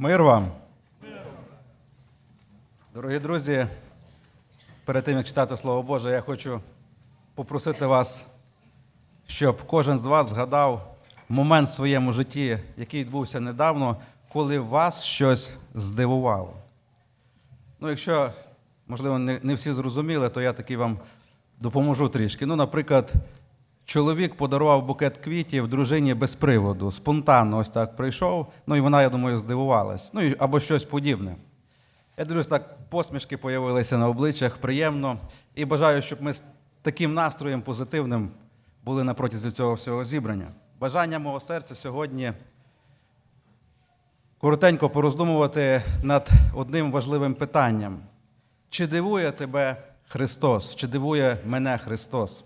Мир вам. Дорогі друзі, перед тим як читати Слово Боже, я хочу попросити вас, щоб кожен з вас згадав момент в своєму житті, який відбувся недавно, коли вас щось здивувало. Ну, якщо, можливо, не, всі зрозуміли, то я таки вам допоможу трішки. Ну, наприклад, чоловік подарував букет квітів дружині без приводу, спонтанно ось так прийшов, ну і вона, я думаю, здивувалась. Ну, або щось подібне. Я дивлюсь, так посмішки появилися на обличчях, приємно. І бажаю, щоб ми з таким настроєм позитивним були на протязі цього всього зібрання. Бажання мого серця сьогодні коротенько пороздумувати над одним важливим питанням. Чи дивує тебе Христос? Чи дивує мене Христос?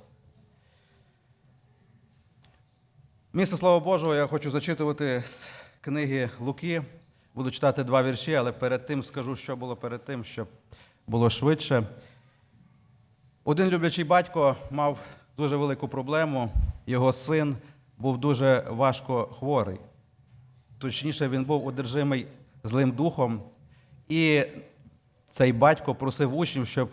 Місце Слова Божого я хочу зачитувати з книги Луки. Буду читати два вірші, але перед тим скажу, що було перед тим, щоб було швидше. Один люблячий батько мав дуже велику проблему. Його син був дуже важко хворий. Точніше, він був одержимий злим духом. І цей батько просив учнів, щоб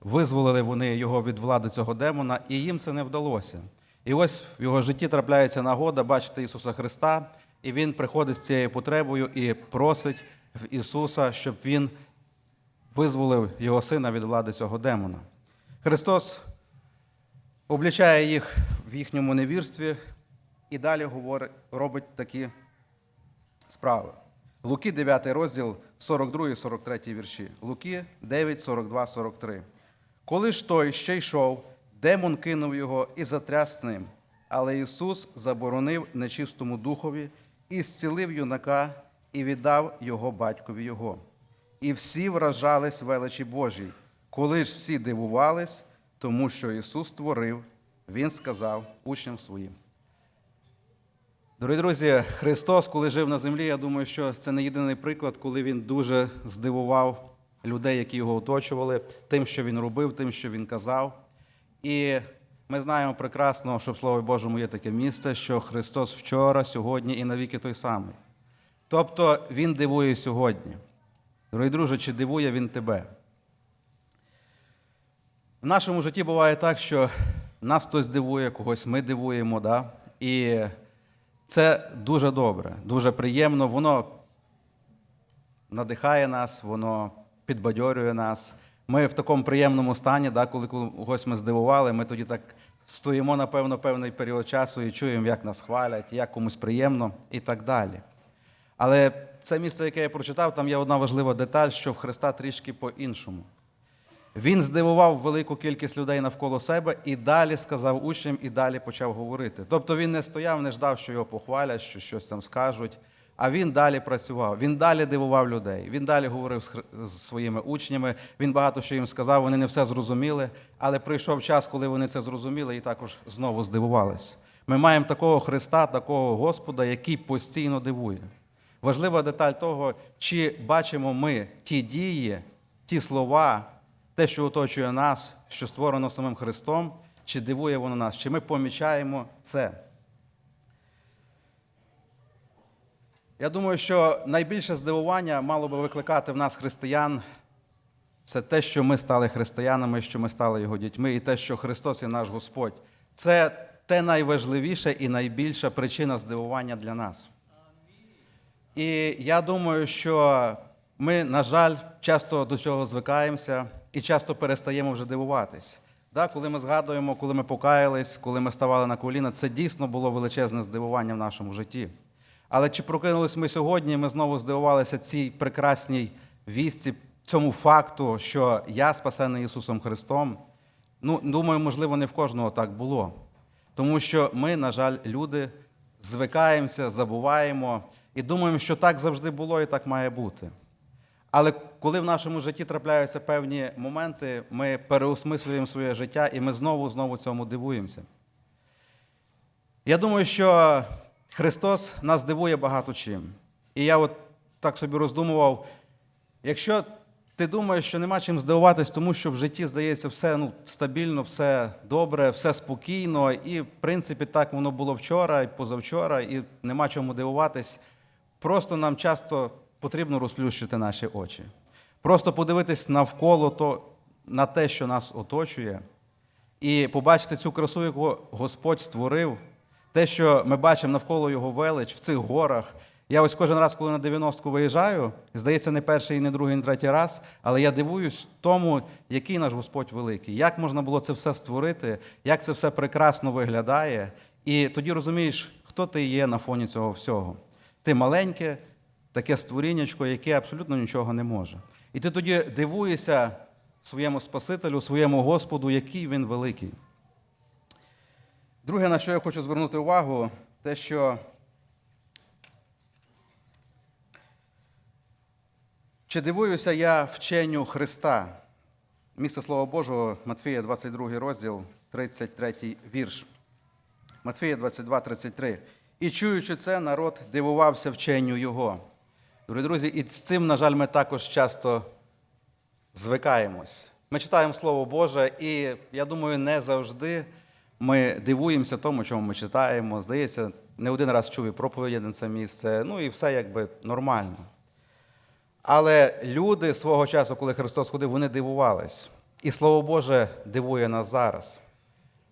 визволили вони його від влади цього демона, і їм це не вдалося. І ось в його житті трапляється нагода бачити Ісуса Христа, і Він приходить з цією потребою і просить в Ісуса, щоб Він визволив його сина від влади цього демона. Христос облічає їх в їхньому невірстві і далі говорить, робить такі справи. Луки 9 розділ 42 43 вірші. Луки 9, 42, 43. Коли ж той ще йшов, демон кинув його і затряс ним. Але Ісус заборонив нечистому духові і зцілив юнака і віддав його батькові його. І всі вражались величі Божій. Коли ж всі дивувались, тому що Ісус створив, Він сказав учням своїм. Дорогі друзі, Христос, коли жив на землі, я думаю, що це не єдиний приклад, коли він дуже здивував людей, які його оточували, тим, що він робив, тим, що він казав. І ми знаємо прекрасно, що в Слові Божому є таке місце, що Христос вчора, сьогодні і навіки той самий. Тобто Він дивує сьогодні. Дорогі друже, чи дивує він тебе? В нашому житті буває так, що нас хтось дивує, когось ми дивуємо, да? і це дуже добре, дуже приємно. Воно надихає нас, воно підбадьорює нас. Ми в такому приємному стані, да, коли когось ми здивували, ми тоді так стоїмо, напевно, певний період часу і чуємо, як нас хвалять, як комусь приємно і так далі. Але це місце, яке я прочитав, там є одна важлива деталь, що в Христа трішки по-іншому. Він здивував велику кількість людей навколо себе і далі сказав учням, і далі почав говорити. Тобто він не стояв, не ждав, що його похвалять, що щось там скажуть, а він далі працював, він далі дивував людей, він далі говорив з своїми учнями, він багато що їм сказав, вони не все зрозуміли, але прийшов час, коли вони це зрозуміли і також знову здивувались. Ми маємо такого Христа, такого Господа, який постійно дивує. Важлива деталь того, чи бачимо ми ті дії, ті слова, те, що оточує нас, що створено самим Христом, чи дивує воно нас, чи ми помічаємо це. Я думаю, що найбільше здивування мало би викликати в нас християн. Це те, що ми стали християнами, що ми стали його дітьми, і те, що Христос є наш Господь. Це те найважливіше і найбільша причина здивування для нас. І я думаю, що ми, на жаль, часто до цього звикаємося і часто перестаємо вже дивуватись. Да, коли ми згадуємо, коли ми покаялись, коли ми ставали на коліна, це дійсно було величезне здивування в нашому житті. Але чи прокинулись ми сьогодні, ми знову здивувалися цій прекрасній вісті, цьому факту, що я спасений Ісусом Христом. Ну, думаю, можливо, не в кожного так було. Тому що ми, на жаль, люди звикаємося, забуваємо і думаємо, що так завжди було і так має бути. Але коли в нашому житті трапляються певні моменти, ми переосмислюємо своє життя і ми знову знову цьому дивуємося. Я думаю, що Христос нас дивує багато чим. І я от так собі роздумував, якщо ти думаєш, що нема чим здивуватись, тому що в житті здається все ну, стабільно, все добре, все спокійно, і в принципі так воно було вчора і позавчора, і нема чому дивуватись. просто нам часто потрібно розплющити наші очі. Просто подивитись навколо то, на те, що нас оточує, і побачити цю красу, яку Господь створив, те, що ми бачимо навколо його велич в цих горах. Я ось кожен раз, коли на 90-ку виїжджаю, здається, не перший, не другий, не третій раз, але я дивуюсь тому, який наш Господь великий, як можна було це все створити, як це все прекрасно виглядає. І тоді розумієш, хто ти є на фоні цього всього. Ти маленьке, таке створіннячко, яке абсолютно нічого не може. І ти тоді дивуєшся своєму Спасителю, своєму Господу, який він великий. Друге, на що я хочу звернути увагу, те, що чи дивуюся я вченню Христа? Місце Слова Божого, Матфія, 22 розділ, 33 вірш. Матфія 22, 33. І чуючи це, народ дивувався вченню Його. Дорогі друзі, і з цим, на жаль, ми також часто звикаємось. Ми читаємо Слово Боже, і я думаю, не завжди ми дивуємося тому, чому ми читаємо. Здається, не один раз чув і проповіді на це місце, ну і все якби нормально. Але люди свого часу, коли Христос ходив, вони дивувались. І Слово Боже дивує нас зараз.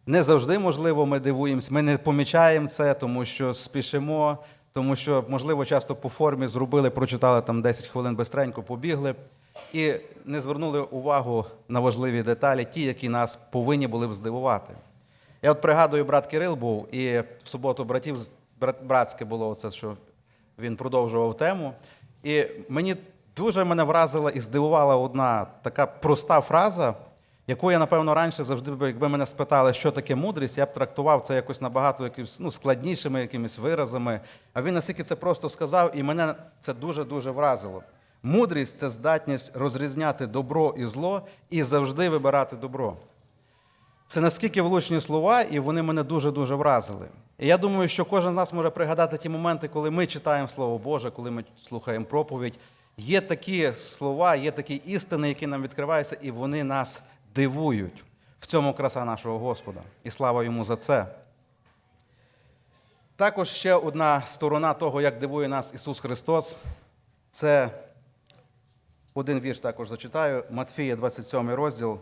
Не завжди, можливо, ми дивуємось, ми не помічаємо це, тому що спішимо, тому що, можливо, часто по формі зробили, прочитали там 10 хвилин бистренько, побігли і не звернули увагу на важливі деталі, ті, які нас повинні були б здивувати. Я от пригадую, брат Кирил був, і в суботу братів брат- братське було оце, що він продовжував тему. І мені дуже мене вразила і здивувала одна така проста фраза, яку я, напевно, раніше завжди, би, якби мене спитали, що таке мудрість, я б трактував це якось набагато якимось, ну, складнішими якимись виразами. А він настільки це просто сказав, і мене це дуже-дуже вразило. Мудрість це здатність розрізняти добро і зло і завжди вибирати добро. Це наскільки влучні слова, і вони мене дуже-дуже вразили. І я думаю, що кожен з нас може пригадати ті моменти, коли ми читаємо Слово Боже, коли ми слухаємо проповідь. Є такі слова, є такі істини, які нам відкриваються, і вони нас дивують. В цьому краса нашого Господа. І слава йому за це. Також ще одна сторона того, як дивує нас Ісус Христос, це один вірш також зачитаю. Матфія, 27 розділ,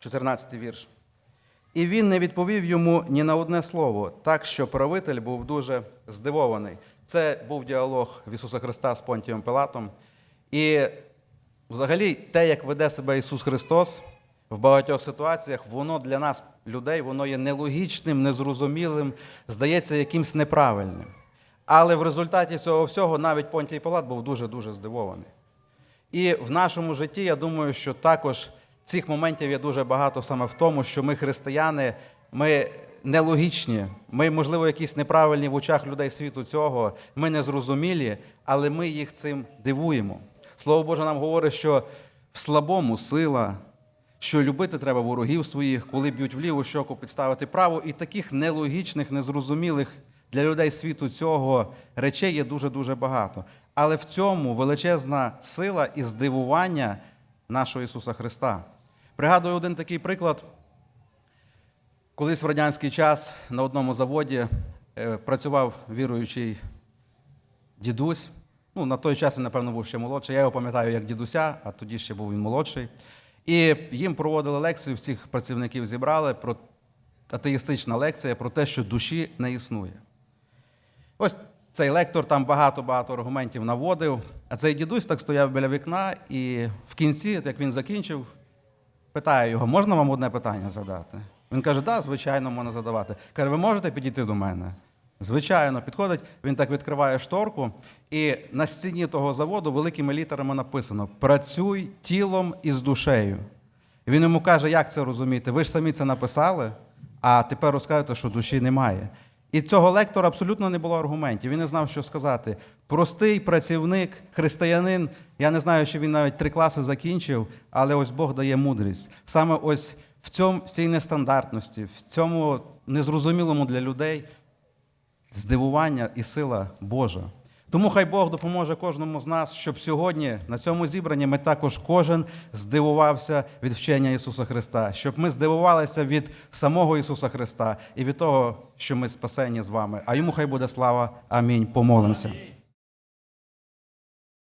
14 вірш. І він не відповів йому ні на одне слово, так що правитель був дуже здивований. Це був діалог Ісуса Христа з Понтієм Пилатом. І взагалі те, як веде себе Ісус Христос в багатьох ситуаціях, воно для нас, людей, воно є нелогічним, незрозумілим, здається, якимсь неправильним. Але в результаті цього всього навіть Понтій Пилат був дуже-дуже здивований. І в нашому житті, я думаю, що також цих моментів є дуже багато саме в тому, що ми, християни, ми нелогічні, ми, можливо, якісь неправильні в очах людей світу цього, ми незрозумілі, але ми їх цим дивуємо. Слово Боже нам говорить, що в слабому сила, що любити треба ворогів своїх, коли б'ють в ліву щоку, підставити праву, і таких нелогічних, незрозумілих для людей світу цього речей є дуже-дуже багато. Але в цьому величезна сила і здивування нашого Ісуса Христа. Пригадую один такий приклад. Колись в радянський час на одному заводі е, працював віруючий дідусь. Ну, на той час він, напевно, був ще молодший. Я його пам'ятаю як дідуся, а тоді ще був він молодший. І їм проводили лекцію, всіх працівників зібрали про атеїстична лекція про те, що душі не існує. Ось цей лектор там багато-багато аргументів наводив, а цей дідусь так стояв біля вікна, і в кінці, як він закінчив, питає його, можна вам одне питання задати? Він каже, так, звичайно, можна задавати. Каже, ви можете підійти до мене? Звичайно, підходить, він так відкриває шторку, і на стіні того заводу великими літерами написано Працюй тілом і з душею. І він йому каже, як це розуміти? Ви ж самі це написали, а тепер розказуєте, що душі немає. І цього лектора абсолютно не було аргументів. Він не знав, що сказати. Простий працівник, християнин. Я не знаю, що він навіть три класи закінчив, але ось Бог дає мудрість. Саме ось в цьому в цій нестандартності, в цьому незрозумілому для людей здивування і сила Божа. Тому хай Бог допоможе кожному з нас, щоб сьогодні на цьому зібранні ми також кожен здивувався від вчення Ісуса Христа, щоб ми здивувалися від самого Ісуса Христа і від того, що ми спасені з вами. А йому хай буде слава. Амінь. Помолимося.